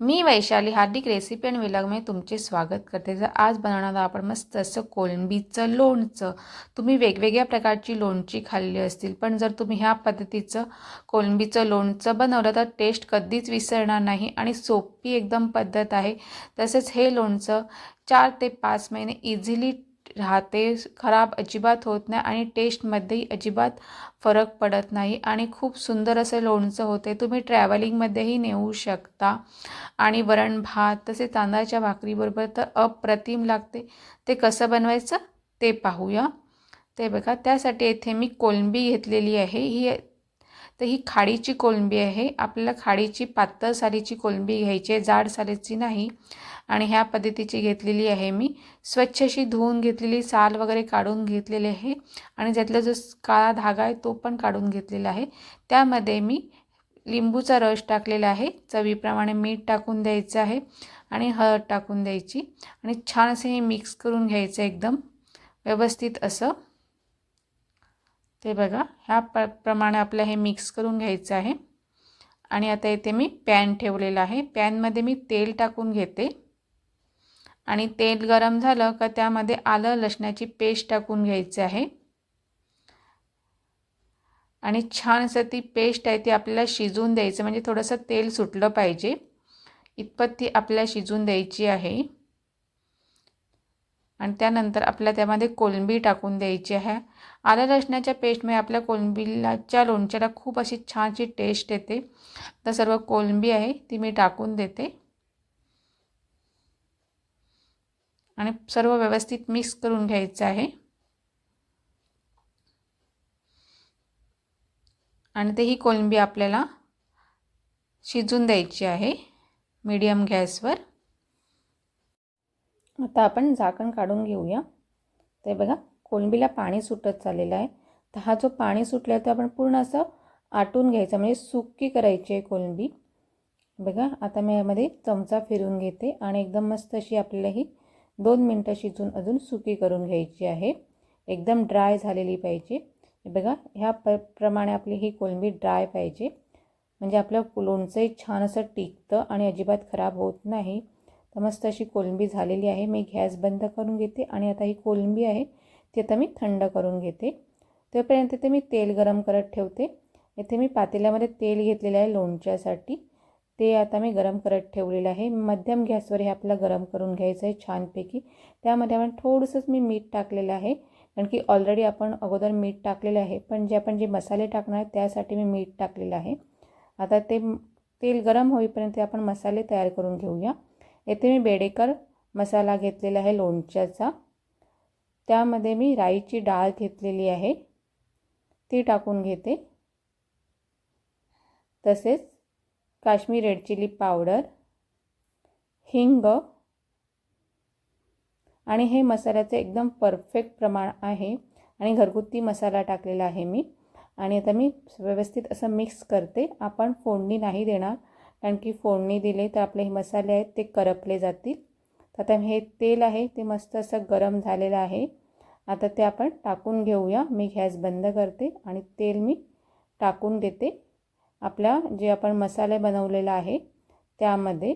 मी वैशाली हार्दिक recipe आणि विलागमध्ये तुमचे स्वागत करते. जर आज बनवणार आपण मस्त असं कोळंबीचं लोणचं. तुम्ही वेगवेगळ्या प्रकारची लोणची खाल्ली असतील पण जर तुम्ही ह्या पद्धतीचं कोळंबीचं लोणचं बनवलं तर टेस्ट कधीच विसरणार नाही आणि सोपी एकदम पद्धत आहे. तसेच हे लोणचं चार ते पाच महिने इझिली राहते. खराब अजिबात होत नाही आणि टेस्टमध्येही अजिबात फरक पडत नाही. आणि खूप सुंदर असं लोणचं होते. तुम्ही ट्रॅव्हलिंगमध्येही नेऊ शकता. आणि वरण भात तसे तांदळाच्या भाकरीबरोबर तर अप्रतिम लागते. ते कसं बनवायचं? ते पाहूया. ते बघा त्यासाठी येथे मी कोलंबी घेतलेली आहे. ही तर ही खाडीची कोलंबी आहे. आपल्याला खाडीची पातळ सालीची कोलंबी घ्यायची आहे. जाड सालीची नाही. आणि ह्या पद्धतीची घेतलेली आहे मी. स्वच्छ अशी धुवून घेतलेली साल वगैरे काढून घेतलेली आहे. आणि ज्यातला जो काळा धागा आहे तो पण काढून घेतलेला आहे. त्यामध्ये मी लिंबूचा रस टाकलेला आहे. चवीप्रमाणे मीठ टाकून द्यायचं आहे. आणि हळद टाकून द्यायची. आणि छान असे हे मिक्स करून घ्यायचं एकदम. व्यवस्थित असं. ते बघा ह्या प प्रमाणे आपलं हे मिक्स करून घ्यायचं आहे. आणि आता इथे मी पॅन ठेवलेला आहे. पॅनमध्ये मी तेल टाकून घेते. आणि तेल गरम झालं का त्यामध्ये आलं लसणाची पेस्ट टाकून घ्यायची आहे. आणि छान असं ती पेस्ट आहे ती आपल्याला शिजवून द्यायचं म्हणजे थोडंसं तेल सुटलं पाहिजे. इतपत ती आपल्याला शिजवून द्यायची आहे. आणि त्यानंतर आपल्याला त्यामध्ये कोलंबी टाकून द्यायची आहे. आलं लसणाच्या पेस्टमुळे आपल्या कोलंबीलाच्या लोणच्याला खूप अशी छानशी टेस्ट येते. तर सर्व कोलंबी आहे ती मी टाकून देते. आणि सर्व व्यवस्थित मिक्स करून घ्यायचं आहे. आणि ते ही कोलंबी आपल्याला शिजून द्यायची आहे. मीडियम गॅसवर. आता आपण झाकण काढून घेऊया. ते बघा कोलंबीला पाणी सुटत चाललेलं आहे. तर हा जो पाणी सुटला आहे तो आपण पूर्ण असं आटून घ्यायचा म्हणजे सुकी करायची आहे कोलंबी. बघा आता मी यामध्ये चमचा फिरून घेते आणि एकदम मस्त अशी आपल्याला ही दोन मिनटं शिजून अजून सुकी करून घ्यायची आहे. एकदम ड्राय झालेली पाहिजे. बघा ह्या प प्रमाणे आपली ही कोलंबी ड्राय पाहिजे. म्हणजे आपलं लोणचंही छान असं टिकतं आणि अजिबात खराब होत नाही. तर मस्त अशी कोलंबी झालेली आहे. मी गॅस बंद करून घेते आणि आता ही कोलंबी आहे ती आता मी थंड करून घेते. तोपर्यंत ते मी तेल गरम करत ठेवते. इथे मी पातेल्यामध्ये तेल घेतलेलं आहे लोणच्यासाठी. ते आता मी गरम करत ठेवलेलं आहे. मध्यम गॅसवर हे आपल्याला गरम करून घ्यायचं आहे छानपैकी. त्यामध्ये आपण थोडंसंच मी मीठ टाकलेलं आहे. कारण की ऑलरेडी आपण अगोदर मीठ टाकलेलं आहे. पण जे आपण जे मसाले टाकणार आहे त्यासाठी मी मीठ टाकलेलं आहे. आता ते तेल गरम होईपर्यंत आपण मसाले तयार करून घेऊया. येथे मी बेडेकर मसाला घेतलेला आहे लोणच्याचा. त्यामध्ये मी राईची डाळ घेतलेली आहे. ती टाकून घेते. तसेच काश्मीर रेड चिली पावडर हिंग आणि हे मसाल्याचं एकदम परफेक्ट प्रमाण आहे आणि घरगुती मसाला टाकलेला आहे मी. आणि आता मी व्यवस्थित असं मिक्स करते. आपण फोडणी नाही देणार. कारण की फोडणी दिले तर आपले हे मसाले आहेत ते करपले जातील. तर आता हे तेल आहे ते मस्त असं गरम झालेलं आहे. आता ते आपण टाकून घेऊया. मी गॅस बंद करते आणि तेल मी टाकून देते. आपला जे आपण मसाले बनवलेला आहे त्यामध्ये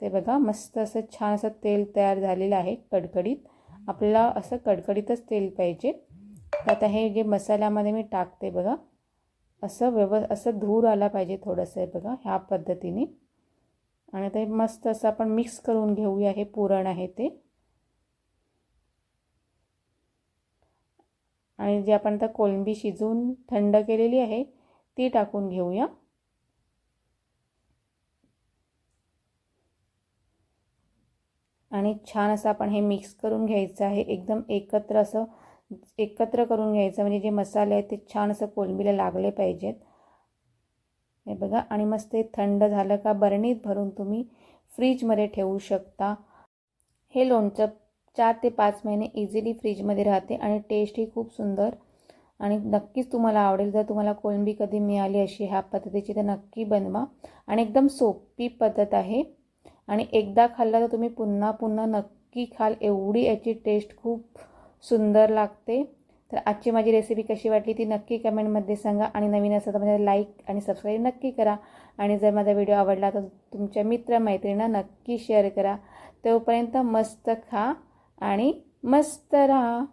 ते बघा मस्त असं छान असं तेल तयार झालेलं आहे कडकडीत. आपल्याला असं कडकडीतच तेल पाहिजे. तर आता हे जे मसाल्यामध्ये मी टाकते बघा. असं व्यव असं धूर आला पाहिजे थोडंसं बघा ह्या पद्धतीने. आणि ते मस्त असं आपण मिक्स करून घेऊया हे पुरण आहे ते. आणि जे आपण आता कोलंबी शिजवून थंड केलेली आहे ती टाकून घेऊया. आणि छान असं आपण हे मिक्स करून घ्यायचं आहे एकदम एकत्र असं एकत्र करून घ्यायचं. म्हणजे जे मसाले आहेत ते छान असं कोलंबीला लागले पाहिजेत. हे बघा. आणि मस्त हे थंड झालं का बरणीत भरून तुम्ही फ्रीजमध्ये ठेवू शकता. हे लोणचं चार ते पाच महिने इझिली फ्रीजमध्ये राहते आणि टेस्टही खूप सुंदर. आणि नक्कीच तुम्हाला आवडेल. जर तुम्हाला कोळंबी कधी मिळाली अशी ह्या पद्धतीची तर नक्की बनवा. आणि एकदम सोपी पद्धत आहे. आणि एकदा खाल्लं तर तुम्ही पुन्हा पुन्हा नक्की खाल. एवढी याची टेस्ट खूप सुंदर लागते. तर आजची माझी रेसिपी कशी वाटली ती नक्की कमेंटमध्ये सांगा आणि नवीन असं तर माझ्या लाईक आणि सबस्क्राईब नक्की करा. आणि जर माझा व्हिडिओ आवडला तर तुमच्या मित्रमैत्रिणींना नक्की शेअर करा. तोपर्यंत मस्त खा आणि मस्त राहा.